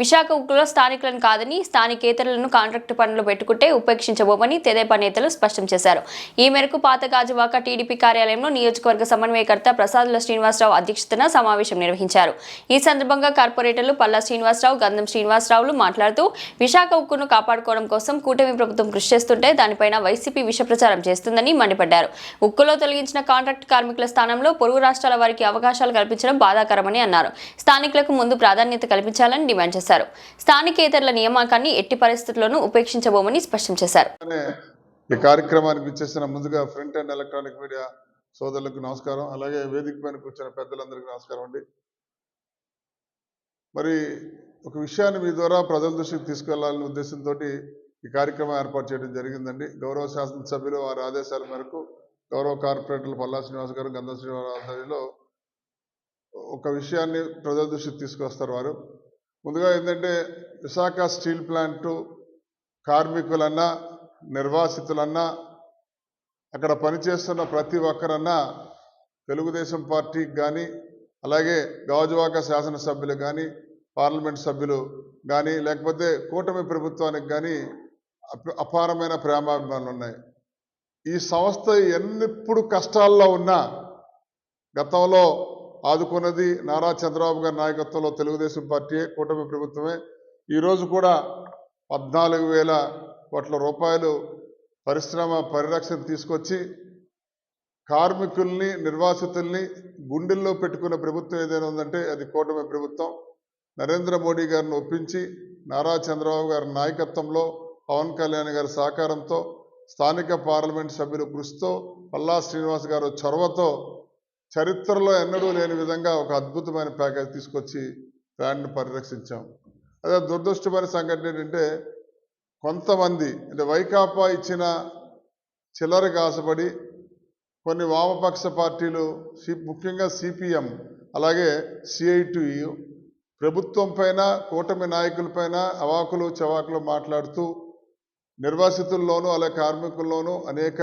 విశాఖ ఉక్కులో స్థానికులను కాదని స్థానికేతరులను కాంట్రాక్టు పనులు పెట్టుకుంటే ఉపేక్షించబోమని తెదేపా నేతలు స్పష్టం చేశారు. ఈ మేరకు పాత గాజువాక టీడీపీ కార్యాలయంలో నియోజకవర్గ సమన్వయకర్త ప్రసాదుల శ్రీనివాసరావు అధ్యక్షతన సమావేశం నిర్వహించారు. ఈ సందర్భంగా కార్పొరేటర్లు పల్లా శ్రీనివాసరావు గంధం శ్రీనివాసరావులు మాట్లాడుతూ విశాఖ ఉక్కును కాపాడుకోవడం కోసం కూటమి ప్రభుత్వం కృషి చేస్తుంటే దానిపైన వైసీపీ విష ప్రచారం చేస్తుందని మండిపడ్డారు. ఉక్కులో తొలగించిన కాంట్రాక్ట్ కార్మికుల స్థానంలో పొరుగు రాష్ట్రాల వారికి అవకాశాలు కల్పించడం బాధాకరమని అన్నారు. స్థానికులకు ముందు ప్రాధాన్యత కల్పించాలని డిమాండ్ చేశారు. స్థానికేతరుల నియామకాన్ని ఎట్టి పరిస్థితుల్లోనూ ఉపేక్షించబోమని స్పష్టం చేశారు. ఈ కార్యక్రమానికి ఇచ్చేసిన ముందుగా ప్రింట్ అండ్ ఎలక్ట్రానిక్ మీడియా సోదరులకు నమస్కారం అలాగే వేదిక పైన కూర్చున్న పెద్దలందరికీ నమస్కారం అండి. మరి ఒక విషయాన్ని మీ ద్వారా ప్రజల దృష్టికి తీసుకెళ్ళాలనే ఉద్దేశంతో ఈ కార్యక్రమం ఏర్పాటు చేయడం జరిగిందండి. గౌరవ శాసనసభ్యులు వారి ఆదేశాల మేరకు గౌరవ కార్పొరేటర్లు పల్లా శ్రీనివాస్ గారు గంధ శ్రీనివాస ఆధ్వర్యంలో ఒక విషయాన్ని ప్రజల దృష్టికి తీసుకొస్తారు వారు. ముందుగా ఏంటంటే విశాఖ స్టీల్ ప్లాంటు కార్మికులన్నా నిర్వాసితులన్నా అక్కడ పనిచేస్తున్న ప్రతి ఒక్కరన్నా తెలుగుదేశం పార్టీకి కానీ అలాగే గాజువాక శాసనసభ్యులు కానీ పార్లమెంట్ సభ్యులు కానీ లేకపోతే కూటమి ప్రభుత్వానికి కానీ అప- అపారమైన ప్రేమాభిమానులు ఉన్నాయి. ఈ సంస్థ ఎన్నిప్పుడు కష్టాల్లో ఉన్నా గతంలో ఆదుకున్నది నారా చంద్రబాబు గారి నాయకత్వంలో తెలుగుదేశం పార్టీ కూటమి ప్రభుత్వమే. ఈరోజు కూడా పద్నాలుగు వేల కోట్ల రూపాయలు పరిశ్రమ పరిరక్షణ తీసుకొచ్చి కార్మికుల్ని నిర్వాసితుల్ని గుండెల్లో పెట్టుకున్న ప్రభుత్వం ఏదైనా ఉందంటే అది కూటమి ప్రభుత్వం. నరేంద్ర మోడీ గారిని ఒప్పించి నారా చంద్రబాబు గారి నాయకత్వంలో పవన్ కళ్యాణ్ గారి సహకారంతో స్థానిక పార్లమెంట్ సభ్యుల కృషితో పల్లా శ్రీనివాస్ గారు చొరవతో చరిత్రలో ఎన్నడూ లేని విధంగా ఒక అద్భుతమైన ప్యాకేజ్ తీసుకొచ్చి ప్లాంట్ను పరిరక్షించాం. అదే దురదృష్టమైన సంఘటన ఏంటంటే కొంతమంది అంటే వైకాపా ఇచ్చిన చిల్లరకు ఆశపడి కొన్ని వామపక్ష పార్టీలు సి ముఖ్యంగా సిపిఎం అలాగే సిఐటియు ప్రభుత్వం పైన కూటమి నాయకులపైన అవాకులు చవాకులు మాట్లాడుతూ నిర్వాసితుల్లోనూ అలాగే కార్మికుల్లోనూ అనేక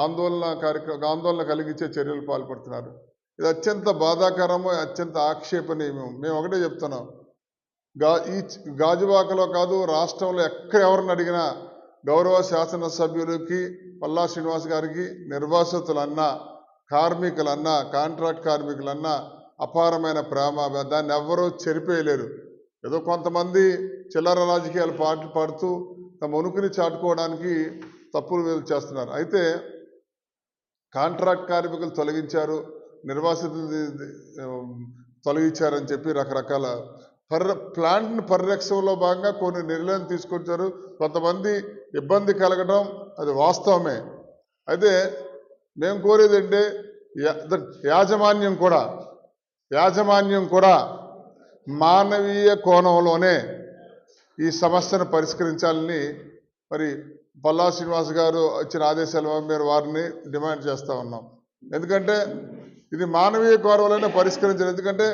ఆందోళన కార్యక్రమ ఆందోళన కలిగించే చర్యలు పాల్పడుతున్నారు. ఇది అత్యంత బాధాకరము అత్యంత ఆక్షేపణీయము. మేము ఒకటే చెప్తున్నాం. గా ఈ గాజువాకలో కాదు రాష్ట్రంలో ఎక్కడ ఎవరిని అడిగినా గౌరవ శాసనసభ్యులకి పల్లా శ్రీనివాస్ గారికి నిర్వాసితులన్నా కార్మికులన్నా కాంట్రాక్ట్ కార్మికులన్నా అపారమైన ప్రేమ దాన్ని ఎవ్వరూ చెరిపేయలేరు. ఏదో కొంతమంది చిల్లర రాజకీయాలు పాటలు పాడుతూ తమ ఉనికిని చాటుకోవడానికి తప్పులు వీలు చేస్తున్నారు. అయితే కాంట్రాక్ట్ కార్మికులు తొలగించారు నిర్వాసితులు తొలగించారని చెప్పి రకరకాల పరి ప్లాంట్ని పరిరక్షణలో భాగంగా కొన్ని నిర్ణయం తీసుకొచ్చారు. కొంతమంది ఇబ్బంది కలగడం అది వాస్తవమే. అయితే మేము కోరేది అంటే యాజమాన్యం కూడా యాజమాన్యం కూడా మానవీయ కోణంలోనే ఈ సమస్యను పరిష్కరించాలని మరి పల్లా శ్రీనివాస్ గారు ఇచ్చిన ఆదేశాల మేర వారిని డిమాండ్ చేస్తూ ఉన్నాం. ఎందుకంటే ఇది మానవీయ గౌరవాలనే పరిష్కరించారు ఎందుకంటే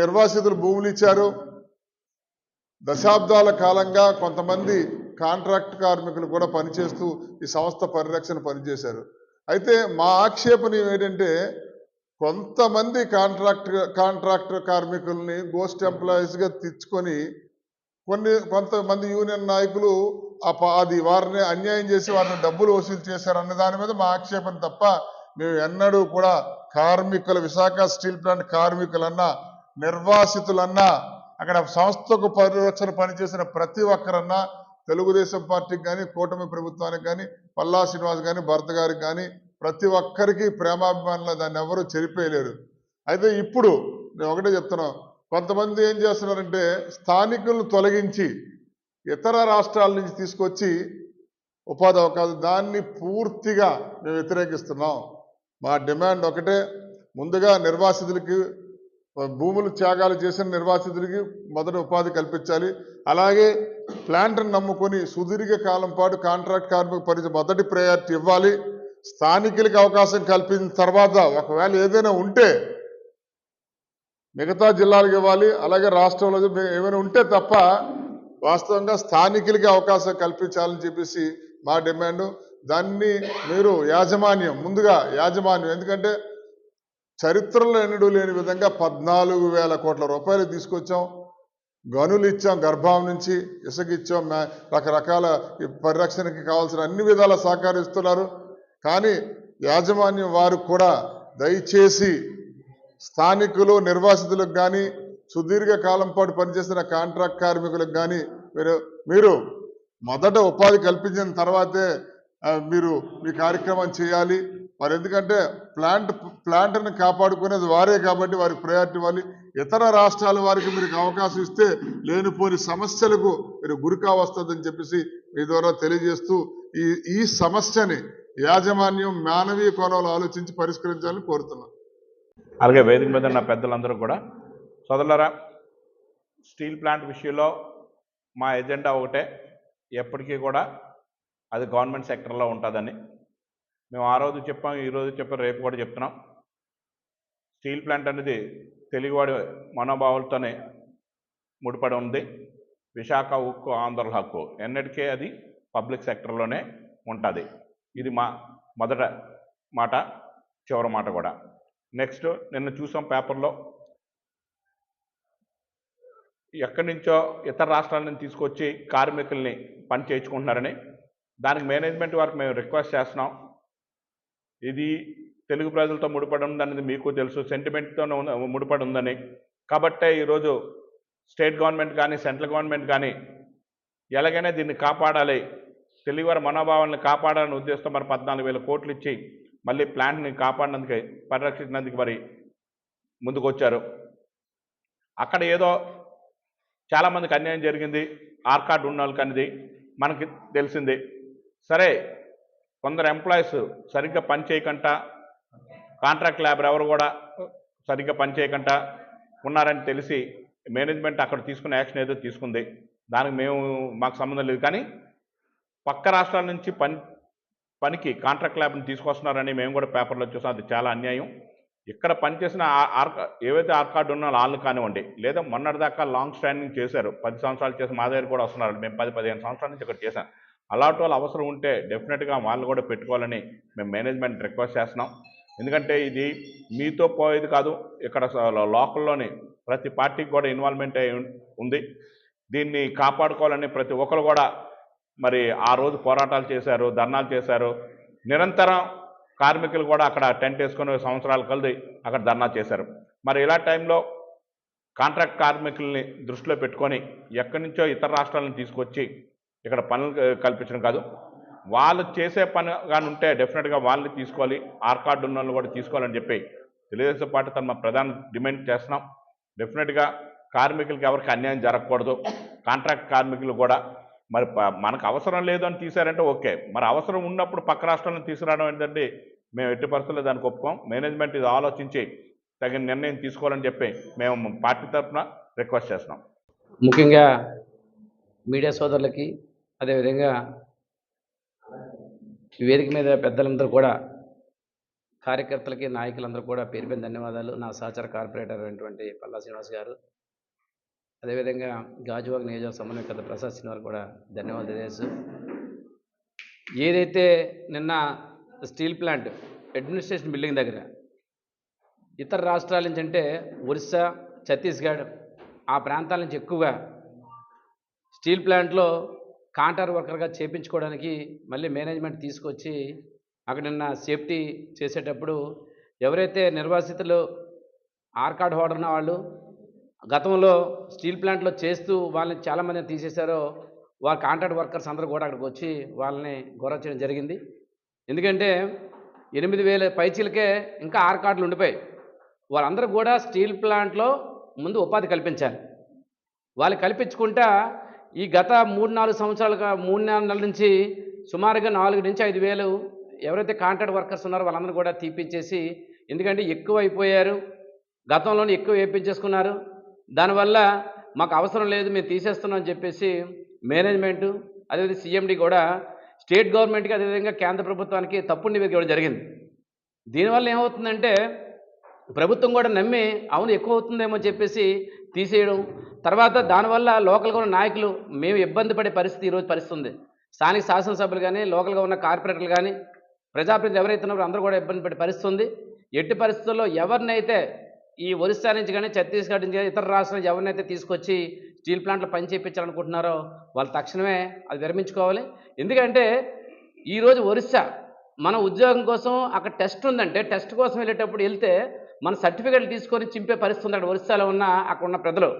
నిర్వాసితులు భూములు ఇచ్చారు. దశాబ్దాల కాలంగా కొంతమంది కాంట్రాక్ట్ కార్మికులు కూడా పనిచేస్తూ ఈ సంస్థ పరిరక్షణ పనిచేశారు. అయితే మా ఆక్షేపణ ఏంటంటే కొంతమంది కాంట్రాక్ట్ కాంట్రాక్టర్ కార్మికుల్ని గోస్ట్ ఎంప్లాయీస్గా తెచ్చుకొని కొన్ని కొంతమంది యూనియన్ నాయకులు అది వారిని అన్యాయం చేసి వారిని డబ్బులు వసూలు చేశారన్న దాని మీద మా ఆక్షేపణ తప్ప మేము ఎన్నడూ కూడా కార్మికుల విశాఖ స్టీల్ ప్లాంట్ కార్మికులన్నా నిర్వాసితులన్నా అక్కడ సంస్థకు పరిరక్షణ పనిచేసిన ప్రతి ఒక్కరన్నా తెలుగుదేశం పార్టీకి కానీ కూటమి ప్రభుత్వానికి కానీ పల్లా శ్రీనివాస్ కానీ భరత్ గారికి కానీ ప్రతి ఒక్కరికి ప్రేమాభిమానులు దాన్ని ఎవరు చెరిపేయలేరు. అయితే ఇప్పుడు నేను ఒకటే చెప్తున్నాం కొంతమంది ఏం చేస్తున్నారంటే స్థానికులను తొలగించి ఇతర రాష్ట్రాల నుంచి తీసుకొచ్చి ఉపాధి అవకాశం దాన్ని పూర్తిగా మేము వ్యతిరేకిస్తున్నాం. మా డిమాండ్ ఒకటే ముందుగా నిర్వాసితులకి భూములు త్యాగాలు చేసిన నిర్వాసితులకి మొదటి ఉపాధి కల్పించాలి. అలాగే ప్లాంట్ని నమ్ముకొని సుదీర్ఘ కాలం పాటు కాంట్రాక్ట్ కార్మిక పరిచయం మొదటి ప్రయారిటీ ఇవ్వాలి. స్థానికులకి అవకాశం కల్పించిన తర్వాత ఒకవేళ ఏదైనా ఉంటే మిగతా జిల్లాలకు ఇవ్వాలి. అలాగే రాష్ట్రంలో ఏమైనా ఉంటే తప్ప వాస్తవంగా స్థానికులకి అవకాశం కల్పించాలని చెప్పేసి మా డిమాండ్. దాన్ని మీరు యాజమాన్యం ముందుగా యాజమాన్యం ఎందుకంటే చరిత్రలో ఎన్నడూ లేని విధంగా పద్నాలుగు వేల కోట్ల రూపాయలు తీసుకొచ్చాం. గనులు ఇచ్చాం గర్భం నుంచి ఇసగిచ్చాం రకరకాల పరిరక్షణకి కావాల్సిన అన్ని విధాల సహకరిస్తున్నారు కానీ యాజమాన్యం వారు కూడా దయచేసి స్థానికులు నిర్వాసితులకు కానీ సుదీర్ఘ కాలం పాటు పనిచేసిన కాంట్రాక్ట్ కార్మికులకు కానీ మీరు మీరు మొదట ఉపాధి కల్పించిన తర్వాతే మీరు మీ కార్యక్రమం చేయాలి. వారు ఎందుకంటే ప్లాంట్ ప్లాంట్ని కాపాడుకునేది వారే కాబట్టి వారికి ప్రయారిటీ ఇవ్వాలి. ఇతర రాష్ట్రాల వారికి మీరు అవకాశం ఇస్తే లేనిపోని సమస్యలకు మీరు గురికా వస్తుందని చెప్పేసి మీ ద్వారా తెలియజేస్తూ ఈ ఈ సమస్యని యాజమాన్యం మానవీయ కోణంలో ఆలోచించి పరిష్కరించాలని కోరుతున్నాను. అలాగే వేదిక మీద ఉన్న పెద్దలందరూ కూడా సోదరులారా స్టీల్ ప్లాంట్ విషయంలో మా ఎజెండా ఒకటే. ఎప్పటికీ కూడా అది గవర్నమెంట్ సెక్టర్లో ఉంటుందని. మేము ఆ రోజు చెప్పాం ఈ రోజు చెప్పాం రేపు కూడా చెప్తున్నాం. స్టీల్ ప్లాంట్ అనేది తెలుగువాడి మనోభావాలతోనే ముడిపడి ఉంది. విశాఖ ఉక్కు ఆంధ్రుల హక్కు. ఎన్నటికే అది పబ్లిక్ సెక్టర్లోనే ఉంటుంది. ఇది మా మొదట మాట చివరి మాట కూడా. నెక్స్ట్ నిన్న చూసాం పేపర్లో ఎక్కడి నుంచో ఇతర రాష్ట్రాల నుంచి తీసుకొచ్చి కార్మికుల్ని పని చేయించుకుంటున్నారని దానికి మేనేజ్మెంట్ వరకు మేము రిక్వెస్ట్ చేస్తున్నాం. ఇది తెలుగు ప్రజలతో ముడిపడి ఉందనేది మీకు తెలుసు సెంటిమెంట్తో ముడిపడి ఉందని. కాబట్టే ఈరోజు స్టేట్ గవర్నమెంట్ కానీ సెంట్రల్ గవర్నమెంట్ కానీ ఎలాగైనా దీన్ని కాపాడాలి తెలుగువారి మనోభావాలను కాపాడాలని ఉద్దేశంతో మరి పద్నాలుగు వేల కోట్లు ఇచ్చి మళ్ళీ ప్లాంట్ని కాపాడినందుకు పరిరక్షించినందుకు మరి ముందుకొచ్చారు. అక్కడ ఏదో చాలామందికి అన్యాయం జరిగింది. ఆర్ కార్డు ఉన్న వాళ్ళకి అనేది మనకి తెలిసింది. సరే కొందరు ఎంప్లాయీస్ సరిగ్గా పని చేయకుండా కాంట్రాక్ట్ లేబర్ ఎవరు కూడా సరిగ్గా పని చేయకుండా ఉన్నారని తెలిసి మేనేజ్మెంట్ అక్కడ తీసుకున్న యాక్షన్ ఏదో తీసుకుంది. దానికి మేము మాకు సంబంధం లేదు. కానీ పక్క రాష్ట్రాల నుంచి పని పనికి కాంట్రాక్ట్ ల్యాబ్ని తీసుకొస్తున్నారని మేము కూడా పేపర్లో చూసాం. అది చాలా అన్యాయం. ఇక్కడ పనిచేసిన ఆ- ఆర్ ఏవైతే ఆర్ కార్డు ఉన్న వాళ్ళు కానివ్వండి లేదా మొన్నటిదాకా లాంగ్ స్టాండింగ్ చేశారు పది సంవత్సరాలు చేసి మా దగ్గర కూడా వస్తున్నారు మేము పది పదిహేను సంవత్సరాల నుంచి ఇక్కడ చేశాం. అలాంటి వాళ్ళు అవసరం ఉంటే డెఫినెట్గా వాళ్ళు కూడా పెట్టుకోవాలని మేము మేనేజ్మెంట్ రిక్వెస్ట్ చేస్తున్నాం. ఎందుకంటే ఇది మీతో పోయేది కాదు ఇక్కడ లోకల్లోని ప్రతి పార్టీకి కూడా ఇన్వాల్వ్మెంట్ అయి ఉంది. దీన్ని కాపాడుకోవాలని ప్రతి ఒక్కరు కూడా మరి ఆ రోజు పోరాటాలు చేశారు ధర్నాలు చేశారు. నిరంతరం కార్మికులు కూడా అక్కడ టెంట్ వేసుకొని సంవత్సరాలు కలిది అక్కడ ధర్నా చేశారు. మరి ఇలా టైంలో కాంట్రాక్ట్ కార్మికుల్ని దృష్టిలో పెట్టుకొని ఎక్కడి నుంచో ఇతర రాష్ట్రాలను తీసుకొచ్చి ఇక్కడ పనులు కల్పించడం కాదు. వాళ్ళు చేసే పని కానీ ఉంటే డెఫినెట్గా వాళ్ళని తీసుకోవాలి. ఆర్ కార్డు ఉన్న వాళ్ళు కూడా తీసుకోవాలని చెప్పి తెలుగుదేశం పార్టీ తన ప్రధాన డిమాండ్ చేస్తున్నాం. డెఫినెట్గా కార్మికులకి ఎవరికి అన్యాయం జరగకూడదు. కాంట్రాక్ట్ కార్మికులు కూడా మరి ప- మనకు అవసరం లేదు అని తీశారంటే ఓకే. మరి అవసరం ఉన్నప్పుడు పక్క రాష్ట్రాలను తీసుకురావడం ఏంటంటే మేము ఎట్టి పరిస్థితుల్లో దానికి ఒప్పుకోం. మేనేజ్మెంట్ ఇది ఆలోచించి తగిన నిర్ణయం తీసుకోవాలని చెప్పి మేము పార్టీ తరఫున రిక్వెస్ట్ చేస్తున్నాం. ముఖ్యంగా మీడియా సోదరులకి అదేవిధంగా వేదిక మీద పెద్దలందరూ కూడా కార్యకర్తలకి నాయకులందరూ కూడా పేరు ధన్యవాదాలు. నా సహచార కార్పొరేటర్ అయినటువంటి పల్లా శ్రీనివాస్ గారు. అదేవిధంగా గాజువాక నియోజక సమన్వయకర్త ప్రసాద్ శ్రీనివారు కూడా ధన్యవాదాలు తెలియజేస్తూ ఏదైతే నిన్న స్టీల్ ప్లాంట్ అడ్మినిస్ట్రేషన్ బిల్డింగ్ దగ్గర ఇతర రాష్ట్రాల నుంచి అంటే ఒరిస్సా ఛత్తీస్గఢ్ ఆ ప్రాంతాల నుంచి ఎక్కువగా స్టీల్ ప్లాంట్లో కాంట్రాక్ట్ వర్కర్గా చేపించుకోవడానికి మళ్ళీ మేనేజ్మెంట్ తీసుకొచ్చి అక్కడ నిన్న సేఫ్టీ చేసేటప్పుడు ఎవరైతే నిర్వాసితులు ఆర్కాడ్ హోడర్ ఉన్న వాళ్ళు గతంలో స్టీల్ ప్లాంట్లో చేస్తూ వాళ్ళని చాలామందిని తీసేశారో వారి కాంట్రాక్ట్ వర్కర్స్ అందరూ కూడా అక్కడికి వచ్చి వాళ్ళని గౌరవ చేయడం జరిగింది. ఎందుకంటే ఎనిమిది వేల పైచీలకే ఇంకా ఆరు కార్డులు ఉండిపోయాయి. వాళ్ళందరూ కూడా స్టీల్ ప్లాంట్లో ముందు ఉపాధి కల్పించాలి. వాళ్ళు కల్పించుకుంటా ఈ గత మూడు నాలుగు సంవత్సరాలుగా మూడు నాలుగు నెలల నుంచి సుమారుగా నాలుగు నుంచి ఐదు వేలు ఎవరైతే కాంట్రాక్ట్ వర్కర్స్ ఉన్నారో వాళ్ళందరూ కూడా తీపిచ్చేసి ఎందుకంటే ఎక్కువ అయిపోయారు గతంలోనే ఎక్కువ వేయించేసుకున్నారు దానివల్ల మాకు అవసరం లేదు మేము తీసేస్తున్నాం అని చెప్పేసి మేనేజ్మెంటు అదేవిధంగా సీఎండి కూడా స్టేట్ గవర్నమెంట్కి అదేవిధంగా కేంద్ర ప్రభుత్వానికి తప్పుడు నివేదిక ఇవ్వడం జరిగింది. దీనివల్ల ఏమవుతుందంటే ప్రభుత్వం కూడా నమ్మి అవును ఎక్కువ అవుతుందేమో చెప్పేసి తీసేయడం తర్వాత దానివల్ల లోకల్గా ఉన్న నాయకులు మేము ఇబ్బంది పడే పరిస్థితి ఈరోజు పరిస్థితి ఉంది స్థానిక శాసనసభ్యులు కానీ లోకల్గా ఉన్న కార్పొరేటర్లు కానీ ప్రజాప్రతినిధులు ఎవరైతే ఉన్నారో అందరూ కూడా ఇబ్బంది పడే పరిస్థితి ఉంది. ఎట్టి పరిస్థితుల్లో ఎవరినైతే ఈ ఒరిస్సా నుంచి కానీ ఛత్తీస్గఢ్ నుంచి కానీ ఇతర రాష్ట్రాలు ఎవరినైతే తీసుకొచ్చి స్టీల్ ప్లాంట్లు పని చేయించాలనుకుంటున్నారో వాళ్ళు తక్షణమే అది విరమించుకోవాలి. ఎందుకంటే ఈరోజు ఒరిస్సా మన ఉద్యోగం కోసం అక్కడ టెస్ట్ ఉందంటే టెస్ట్ కోసం వెళ్ళేటప్పుడు వెళ్తే మన సర్టిఫికేట్లు తీసుకొని చింపే పరిస్థితి ఉంది అక్కడ ఒరిస్సాలో ఉన్న అక్కడ ఉన్న ప్రజలు.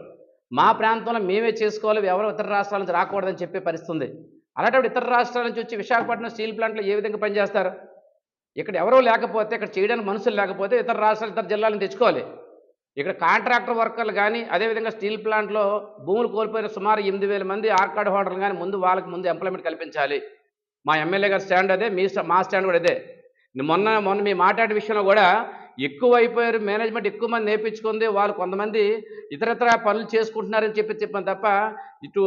మా ప్రాంతంలో మేమే చేసుకోవాలి ఎవరు ఇతర రాష్ట్రాల నుంచి రాకూడదని చెప్పే పరిస్థితి ఉంది. అలాంటప్పుడు ఇతర రాష్ట్రాల నుంచి వచ్చి విశాఖపట్నం స్టీల్ ప్లాంట్లో ఏ విధంగా పనిచేస్తారు? ఇక్కడ ఎవరో లేకపోతే ఇక్కడ చేయడానికి మనుషులు లేకపోతే ఇతర రాష్ట్రాలు ఇతర జిల్లాలను తెచ్చుకోవాలి. ఇక్కడ కాంట్రాక్టర్ వర్కర్లు కానీ అదేవిధంగా స్టీల్ ప్లాంట్లో భూములు కోల్పోయిన సుమారు ఎనిమిది వేల మంది ఆర్కాడ్ హోల్డర్లు కానీ ముందు వాళ్ళకి ముందు ఎంప్లాయ్మెంట్ కల్పించాలి. మా ఎమ్మెల్యే గారి స్టాండ్ అదే మీ మా స్టాండ్ కూడా అదే మొన్న మొన్న మీ మాట్లాడే విషయంలో కూడా ఎక్కువ అయిపోయారు మేనేజ్మెంట్ ఎక్కువ మంది నేర్పించుకుంది వాళ్ళు కొంతమంది ఇతరత్ర పనులు చేసుకుంటున్నారని చెప్పి చెప్పాను తప్ప ఇటు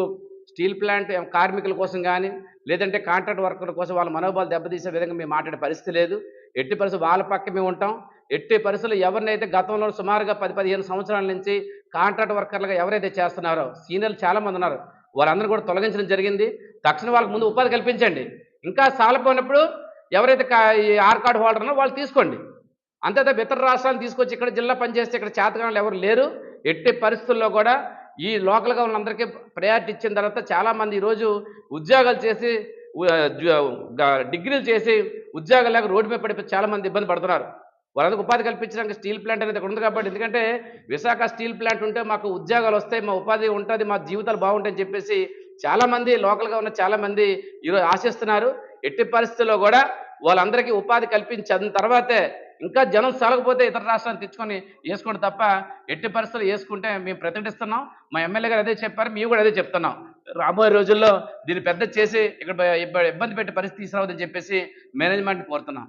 స్టీల్ ప్లాంట్ కార్మికుల కోసం కానీ లేదంటే కాంట్రాక్ట్ వర్కర్ల కోసం వాళ్ళ మనోభావాలు దెబ్బతీసే విధంగా మేము మాట్లాడే పరిస్థితి లేదు. ఎట్టి పరిస్థితి వాళ్ళ పక్క మేము ఉంటాం. ఎట్టి పరిస్థితులు ఎవరినైతే గతంలో సుమారుగా పది పదిహేను సంవత్సరాల నుంచి కాంట్రాక్ట్ వర్కర్లుగా ఎవరైతే చేస్తున్నారో సీనియర్లు చాలామంది ఉన్నారు. వాళ్ళందరూ కూడా తొలగించడం జరిగింది. తక్షణ వాళ్ళకి ముందు ఉపాధి కల్పించండి. ఇంకా సాలపోయినప్పుడు ఎవరైతే కా- ఈ ఆర్ కార్డు హోల్డర్ ఉన్నారో వాళ్ళు తీసుకోండి. అంతే తప్ప ఇతర రాష్ట్రాలను తీసుకొచ్చి ఇక్కడ జిల్లా పనిచేస్తే ఇక్కడ చేతగాళ్ళు ఎవరు లేరు. ఎట్టి పరిస్థితుల్లో కూడా ఈ లోకల్గా ఉన్నందరికీ ప్రయారిటీ ఇచ్చిన తర్వాత చాలామంది ఈరోజు ఉద్యోగాలు చేసి డిగ్రీలు చేసి ఉద్యోగాలు లేక రోడ్డు మీద పడిపోయి చాలామంది ఇబ్బంది పడుతున్నారు. వాళ్ళందరికీ ఉపాధి కల్పించడానికి స్టీల్ ప్లాంట్ అనేది ఇక్కడ ఉంది కాబట్టి ఎందుకంటే విశాఖ స్టీల్ ప్లాంట్ ఉంటే మాకు ఉద్యోగాలు వస్తాయి మా ఉపాధి ఉంటుంది మా జీవితాలు బాగుంటాయని చెప్పేసి చాలామంది లోకల్గా ఉన్న చాలామంది ఈరోజు ఆశిస్తున్నారు. ఎట్టి పరిస్థితుల్లో కూడా వాళ్ళందరికీ ఉపాధి కల్పించిన తర్వాతే ఇంకా జనం సాగకపోతే ఇతర రాష్ట్రాన్ని తెచ్చుకొని వేసుకోండి తప్ప ఎట్టి పరిస్థితులు వేసుకుంటే మేము ప్రతిఘటిస్తున్నాం మా ఎమ్మెల్యే గారు అదే చెప్పారు మేము కూడా అదే చెప్తున్నాం. రాబోయే రోజుల్లో దీన్ని పెద్ద చేసి ఇక్కడ ఇబ్బంది పెట్టే పరిస్థితి తీసుకురావద్దని చెప్పేసి మేనేజ్మెంట్ కోరుతున్నాం.